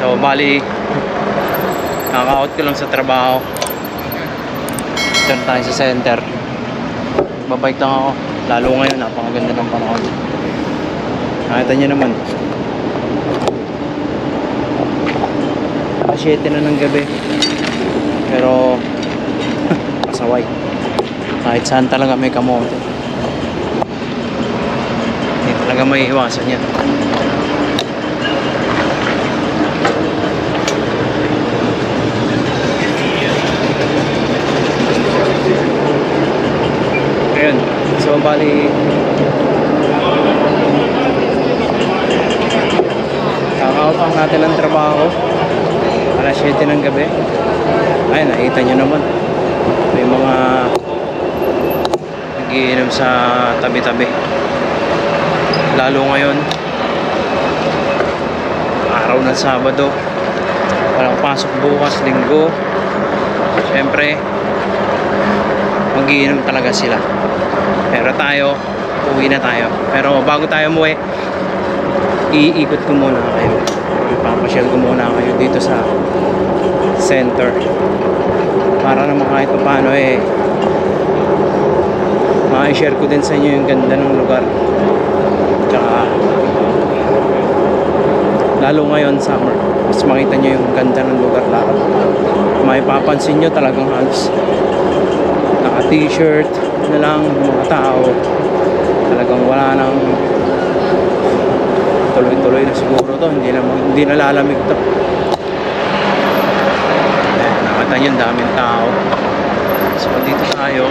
So bali Kaka-out ko lang sa trabaho. Turn tayo sa center. Babike lang ako. Lalo ngayon, napakaganda ng panahon. Nakita niyo naman. Alas 7 na ng gabi. Pero, pasaway. Kahit saan talaga may kamote. Hindi talaga may iwasan yan. Ayun. So, bali... Kakaupang natin ang trabaho. Alas 7 ng gabi. Ay, nakita nyo naman. May mga nagiinom sa tabi-tabi. Lalo ngayon, araw ng Sabado. Walang pasok bukas, linggo. Siyempre, magiinom talaga sila. Pero tayo, uwi na tayo. Pero bago tayo umuwi, iikot ko muna kayo. Ipapasyal ko muna kayo dito sa center. Para naman kahit pa paano eh, ma-share ko din sa inyo yung ganda ng lugar. Tsaka, lalo ngayon summer, mas makita nyo yung ganda ng lugar lahat. May papansin nyo talagang halos t-shirt na lang mga tao. Talagang wala nang tuloy-tuloy na siguro to. Hindi na, hindi na lalamig to. Nakita nyo ang daming tao. So dito tayo.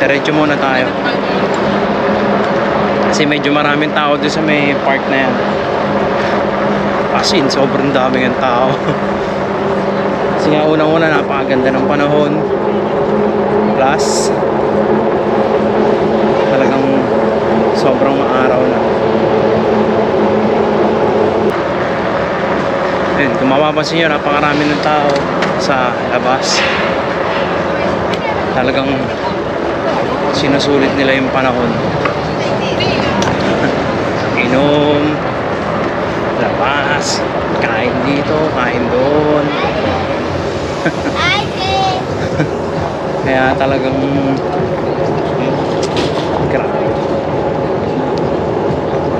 Diretso muna tayo. Kasi medyo maraming tao doon sa may park na yan. As in sobrang daming ang tao. Kasi nga unang-una napakaganda ng panahon plus. Talagang sobrang maaraw na. Ayun, kung mapapansin nyo napakarami ng tao sa labas. Talagang sinusulit nila yung panahon. Inom labas kain dito kain doon kaya talagang grabe.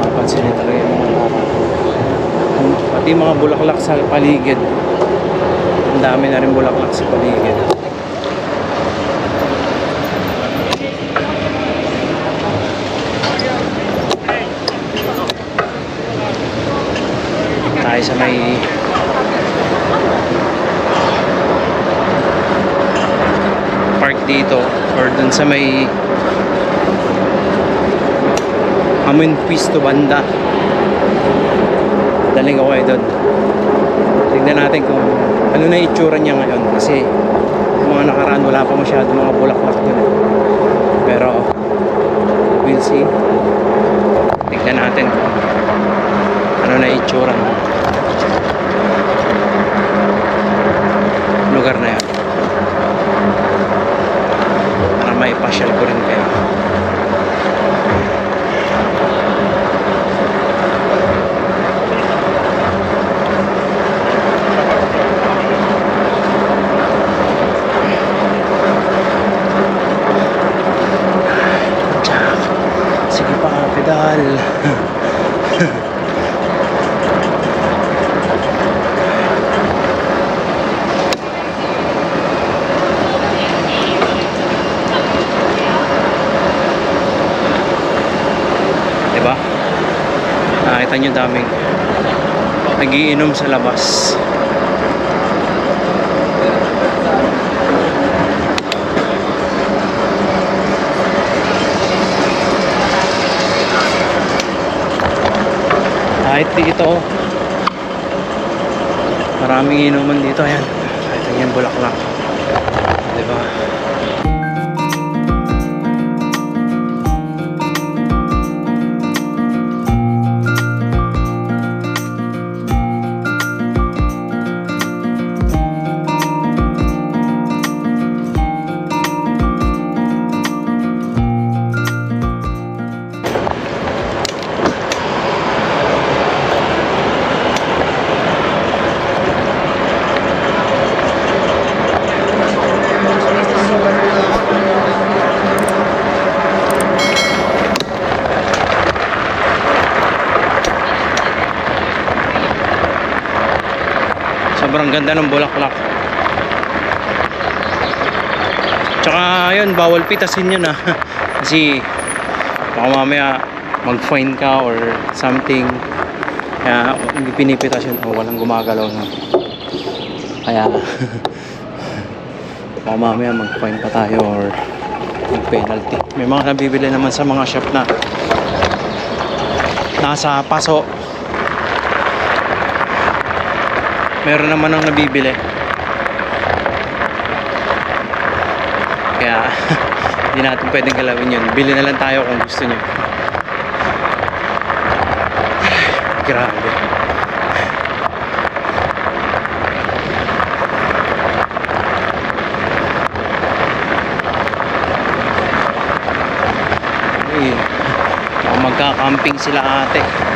Mapansin nyo talaga yung mga. Pati mga bulaklak sa paligid. Ang dami na rin bulaklak sa paligid. Tayo sa may park dito or dun sa may Amin Pisto banda. Daling ako kayo doon tignan natin kung ano na itsura niya ngayon kasi mga nakaraan wala pa masyado mga bulaklak doon eh. pero we'll see tignan natin kung ano na itsura ng lugar na yun para may pasyal ko rin kayo Jack sige pa pedal Diba? Nakita nyo daming nagiinom sa labas. Kahit dito, maraming inuman dito. Ayan, kahit yan bulaklak. Sobrang ganda ng bulaklak. Tsaka yun, bawal pitasin yun ah. Kasi baka mamaya mag-fine ka or something. Kaya hindi pinipitas yun. Oh, walang gumagalaw na. Kaya baka mamaya mag-fine pa tayo or mag-penalty. May mga nabibili naman sa mga shop na nasa paso. Meron naman ang nabibili. Kaya hindi natin pwedeng galawin yun. Bili na lang tayo kung gusto nyo. Grabe. Magka-camping sila ate.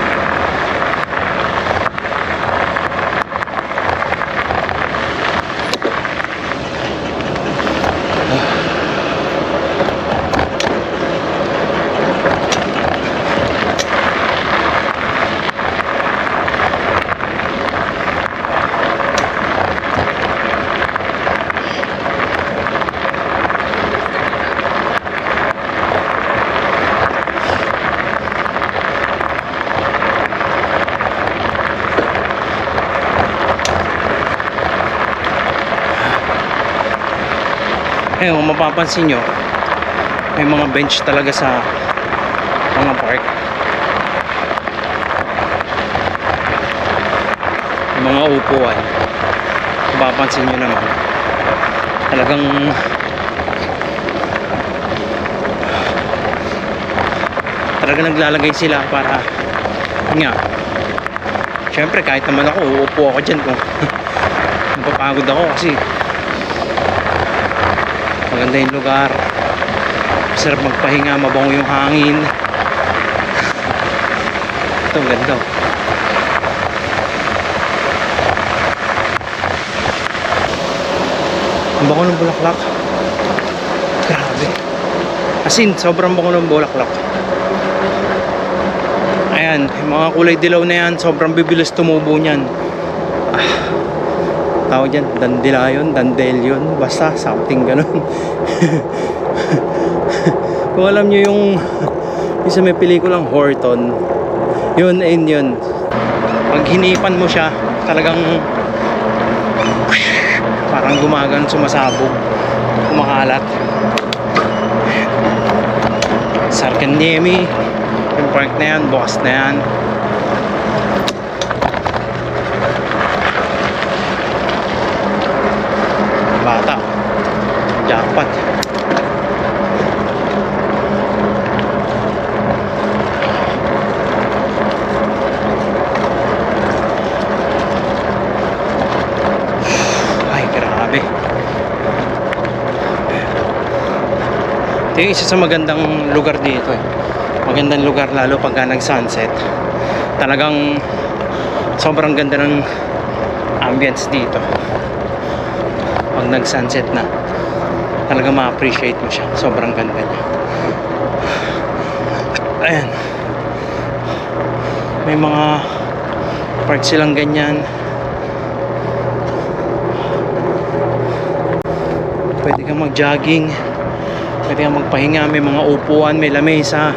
Mapapansin nyo, may mga bench talaga sa mga park. May mga upuan. Mapapansin nyo naman, talagang talaga naglalagay sila para nga syempre kahit naman ako uupo ako dyan kung napapagod ako kasi maganda yung lugar. Sarap magpahinga mabango yung hangin. Ito ganda oh. ang bango ng bulaklak. Grabe. As in sobrang bango ng bulaklak. Ayan yung mga kulay dilaw na yan sobrang bibilis tumubo niyan. Ah tawag dyan, dandelion, dandelion, basta something ganun. Kung alam nyo yung isa may pelikulang Horton, yun ayun yun. Pag hinipan mo siya, talagang parang gumagan sumasabog, kumakalat. Sarkandemi, yung park na yan, bukas na yan. bata jackpot. Ay grabe. Ito yung isa sa magandang lugar dito eh. Magandang lugar lalo pagka nag sunset talagang sobrang ganda ng ambience dito. Pag nag sunset na talaga ma-appreciate mo siya. Sobrang ganda niya. Ayan. May mga park silang ganyan. Pwede kang mag jogging pwede kang magpahinga. May mga upuan may lamesa.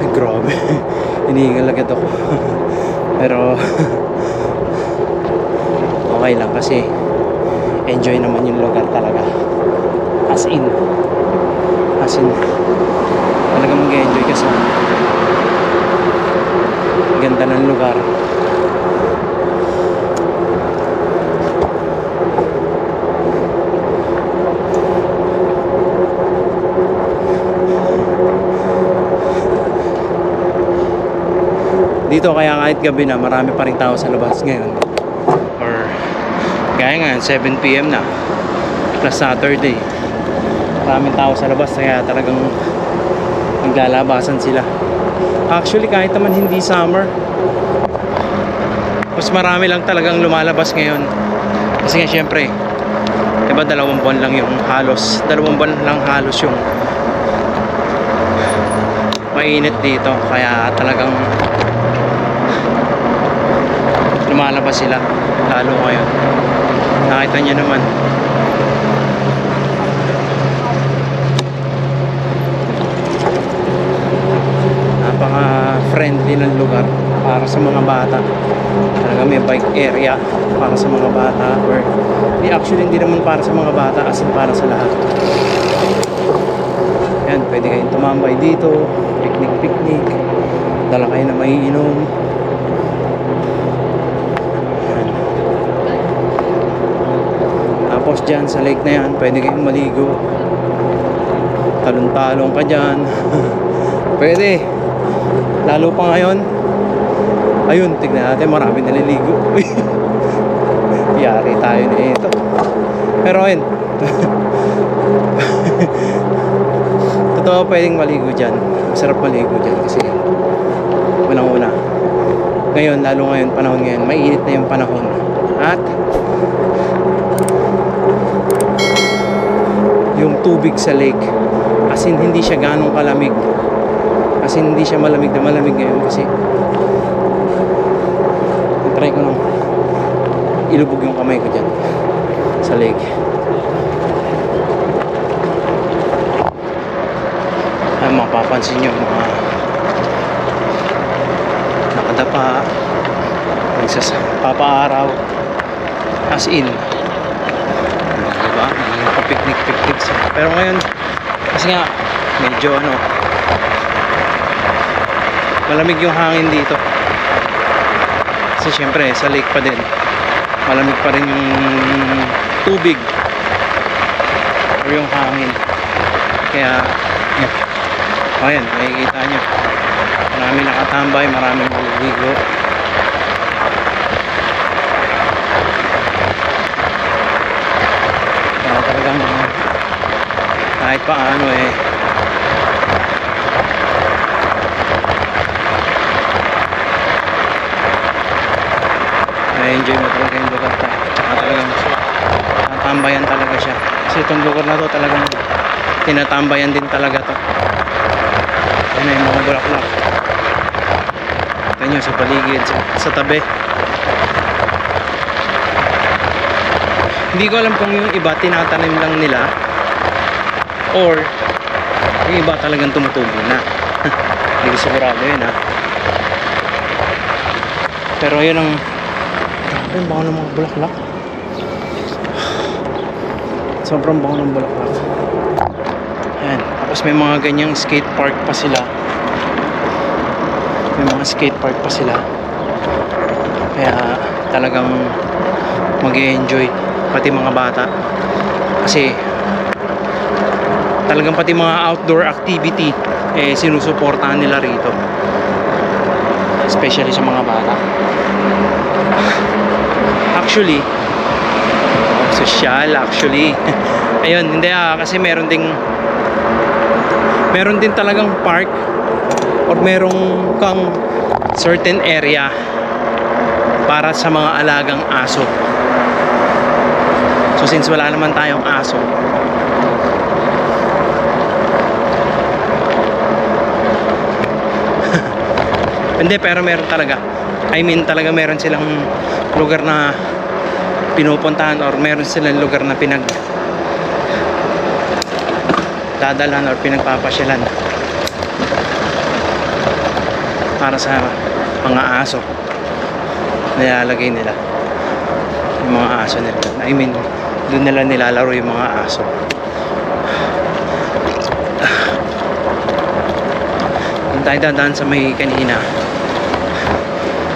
Ay grabe. Hinihingal agad ako. Pero kasi enjoy naman yung lugar talaga. As in. As in. Talaga mag-enjoy ka sa ganda ng lugar. Dito kaya kahit gabi na marami pa rin tao sa labas ngayon kaya nga 7pm na. Plus Saturday. Maraming tao sa labas kaya talagang naglalabasan sila. Actually kahit naman hindi summer mas marami lang talagang lumalabas ngayon. Kasi nga syempre diba dalawang buwan lang yung halos dalawang buwan lang halos yung mainit dito. Kaya talagang lumalabas sila lalo ngayon nakita niyo naman. Napaka friendly ng lugar para sa mga bata. Talaga may bike area para sa mga bata. Or di actually hindi naman para sa mga bata as in para sa lahat. Yan pwede kayong tumambay dito. Picnic picnic. Dala kayo na maiinom yan. Tapos dyan sa lake na yan pwede kayong maligo. Talong-talong ka dyan. Pwede. Lalo pa ngayon. Ayun tignan natin marami naliligo. Yari tayo na ito. Pero ayun. Totoo pwedeng maligo dyan. Masarap maligo dyan kasi unang una ngayon lalo ngayon panahon ngayon mainit na yung panahon. At yung tubig sa lake. As in hindi siya ganong kalamig. As in hindi siya malamig na malamig ngayon kasi try ko nang ilubog yung kamay ko dyan sa lake. Ay mapapansin nyo mga nakadapa nagsas papaaraw. As in picnic picnic. Pero ngayon kasi nga medyo ano malamig yung hangin dito. Kasi syempre sa lake pa din malamig pa rin yung tubig or yung hangin. Kaya yun. ayan makikita nyo. Marami nakatambay marami maliligo kaya talagang kahit paano eh. Na-enjoy mo talaga yung lugar tsaka talagang natambayan talaga siya. Kasi itong lugar na to talagang tinatambayan din talaga to. Yan na yung mga bulaklak. Ito nyo sa paligid sa, sa tabi hindi ko alam kung yung iba tinatanim lang nila. Or yung iba talagang tumutubo na. Hindi ko sigurado yun ha? Pero yun ang grabe ang bango ng mga bulaklak. Sobrang bango ng bulaklak. Ayan tapos may mga ganyang skate park pa sila. May mga skate park pa sila. Kaya talagang mag enjoy pati mga bata. Kasi talagang pati mga outdoor activity eh sinusuportahan nila rito. Especially sa mga bata. Actually social actually. Ayun hindi ah kasi meron ding meron din talagang park or merong kang certain area para sa mga alagang aso so since wala naman tayong aso. Hindi pero meron talaga. I mean talaga meron silang lugar na pinupuntahan or meron silang lugar na pinag dadalhan or pinagpapasyalan para sa mga aso nilalagay nila. Yung mga aso nila. I mean doon nila nilalaro yung mga aso. Doon tayo dadaan sa may kanina.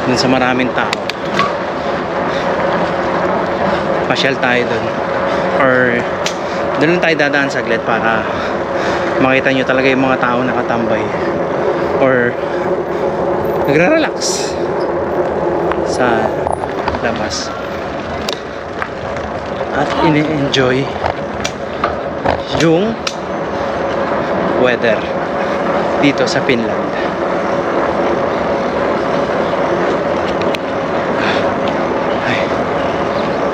Dun sa maraming tao. Pasyal tayo dun or lang tayo dadaan saglit para makita nyo talaga yung mga tao nakatambay. Or nagre-relax sa labas at ini-enjoy yung weather dito sa Finland. Ay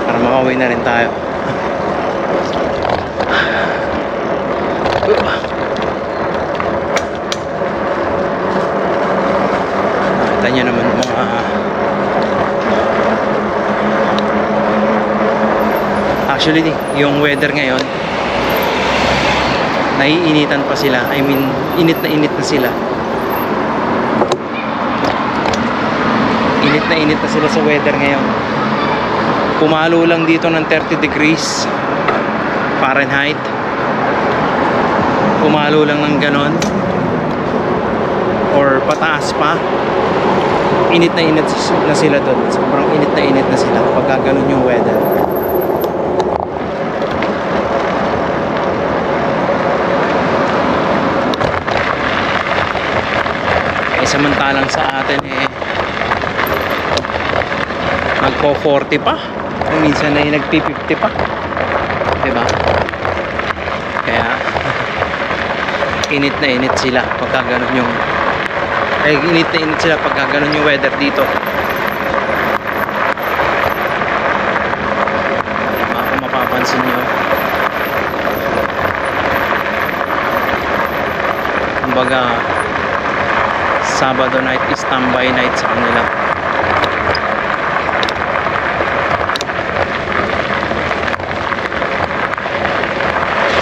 para makauwi na rin tayo Nakita nyo naman mga Actually, yung weather ngayon, naiinitan pa sila. I mean, init na init na sila. Init na init na sila sa weather ngayon. Pumalo lang dito ng 30 degrees Fahrenheit. Pumalo lang ng ganon. Or pataas pa. Init na init na sila doon. Sobrang init na init na sila pagka ganon yung weather. Eh samantalang sa atin eh nagpo 40 pa. Minsan ay nagpi 50 pa. 'Di ba? Kaya init na init sila pagka ganun yung ay init na init sila pagka ganun yung weather dito. Diba? Kung mapapansin nyo. Kumbaga Sabado night is standby night sa kanila.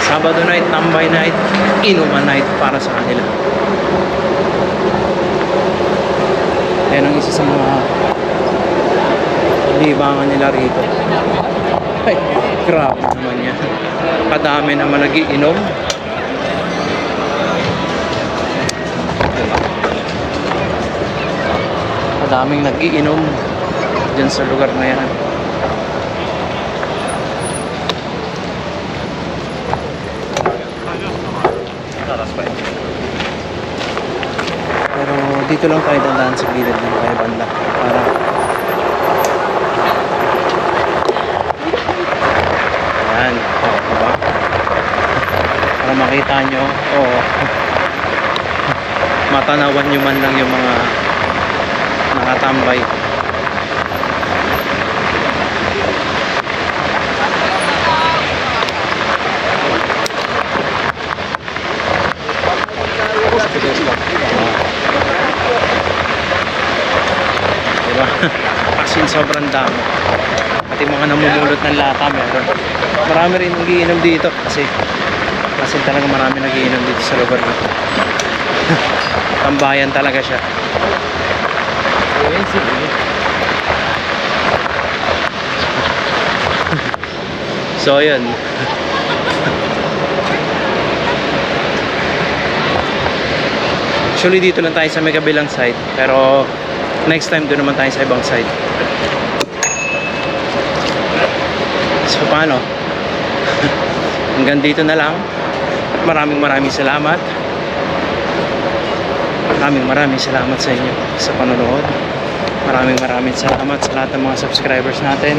Sabado night, tambay night, inuman night para sa kanila. Yan ang isa sa mga libangan nila rito. Ay, grabe naman yan. Kadami naman nagiinom. Kadaming nagiinom dyan sa lugar na yan. Pero dito lang tayo dandaan sa gilid ng kaya banda para Ayan, oh, diba? Para makita nyo, oh, matanawan nyo man lang yung mga nakatambay. Diba? As in, sobrang dami. Pati mga namumulot ng lata meron. Marami rin nagiinom dito kasi kasi talaga marami nagiinom dito sa lugar na. Tambayan talaga siya. So, yun. Actually, dito lang tayo sa may kabilang side. Pero, next time doon naman tayo sa ibang side. So, paano? Hanggang dito na lang. Maraming maraming salamat. Maraming maraming salamat sa inyo sa panonood. Maraming maraming salamat sa lahat ng mga subscribers natin.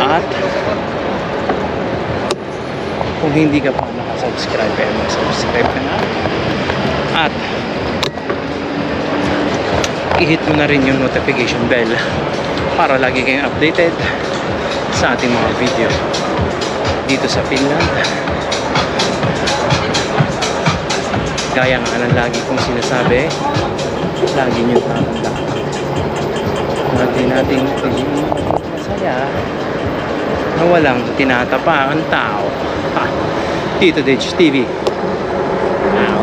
At kung hindi ka pa nakasubscribe, eh, mag-subscribe ka na. At i-hit mo na rin yung notification bell para lagi kayong updated sa ating mga video dito sa Finland. Gaya nga ng lagi kong sinasabi, lagi nyo tatandaan. Lagi nating pagiging masaya na walang tinatapa ang tao. Ha, Tito Ditch TV. Out.